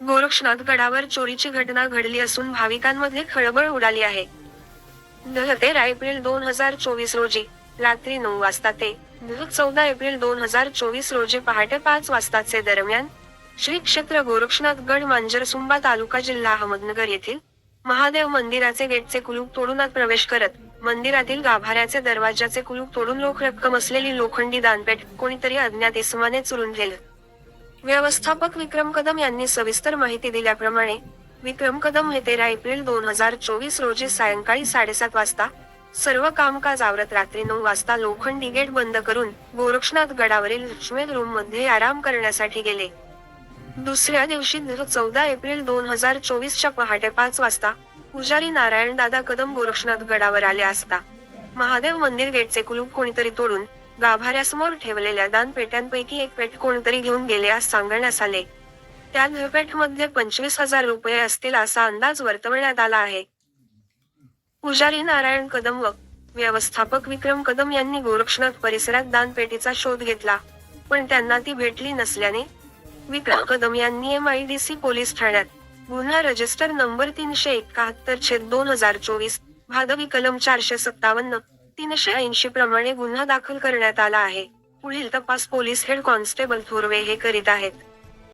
गोरक्षनाथ गडावर चोरीची घटना घडली असून भाविकांमध्ये खळबळ उडाली आहे. दह तेरा एप्रिल दोन हजार चोवीस रोजी रात्री नऊ वाजता ते चौदा एप्रिल दोन हजार चोवीस रोजी पहाटे पाच वाजताचे दरम्यान श्री क्षेत्र गोरक्षनाथ गड मांजरसुंबा तालुका जिल्हा अहमदनगर येथील महादेव मंदिराचे गेटचे कुलूप तोडून आत प्रवेश करत मंदिरातील गाभाऱ्याचे दरवाजाचे कुलूप तोडून रोख रक्कम असलेली लोखंडी दानपेठ कोणीतरी अज्ञात इसमाने चुरून नेलं व्यवस्थापक विक्रम कदम यांनी सविस्तर माहिती दिल्याप्रमाणे विक्रम कदम हे तेरा एप्रिल दोन हजार चोवीस रोजी सायंकाळी साडेसात वाजता सर्व कामकाज आवरत रात्री नऊ वाजता लोखंडी गेट बंद करून गोरक्षनाथ गडावरील लक्ष्मी रूममध्ये आराम करण्यासाठी गेले. दुसऱ्या दिवशी चौदा एप्रिल दोन हजार चोवीसच्या पहाटे पाच वाजता पुजारी नारायण दादा कदम गोरक्षनाथ गडावर आले असता. महादेव मंदिर गेटचे कुलूप कोणीतरी तोडून गाभाऱ्यासमोर ठेवलेल्या दानपेट्यांपैकी एक पेट कोणतरी घेऊन गेले अस सांगण्यास आले. त्या मध्ये पंचवीस हजार रुपये असतील असा अंदाज वर्तवण्यात आला आहे. पुजारी नारायण कदम व व्यवस्थापक विक्रम कदम यांनी गोरक्षनाथ परिसरात दानपेटीचा शोध घेतला पण त्यांना ती भेटली नसल्याने विक्रम कदम यांनी M I D C police ठाण्यात गुन्हा रजिस्टर नंबर तीनशे एकाहत्तर छेद दोन हजार चोवीस भादवी कलम चारशे सत्तावन्न तीनशे ऐंशी प्रमाणे गुन्हा दाखल करण्यात आला आहे. पुढील तपास पोलीस हेड कॉन्स्टेबल थोरवे हे करीत आहेत.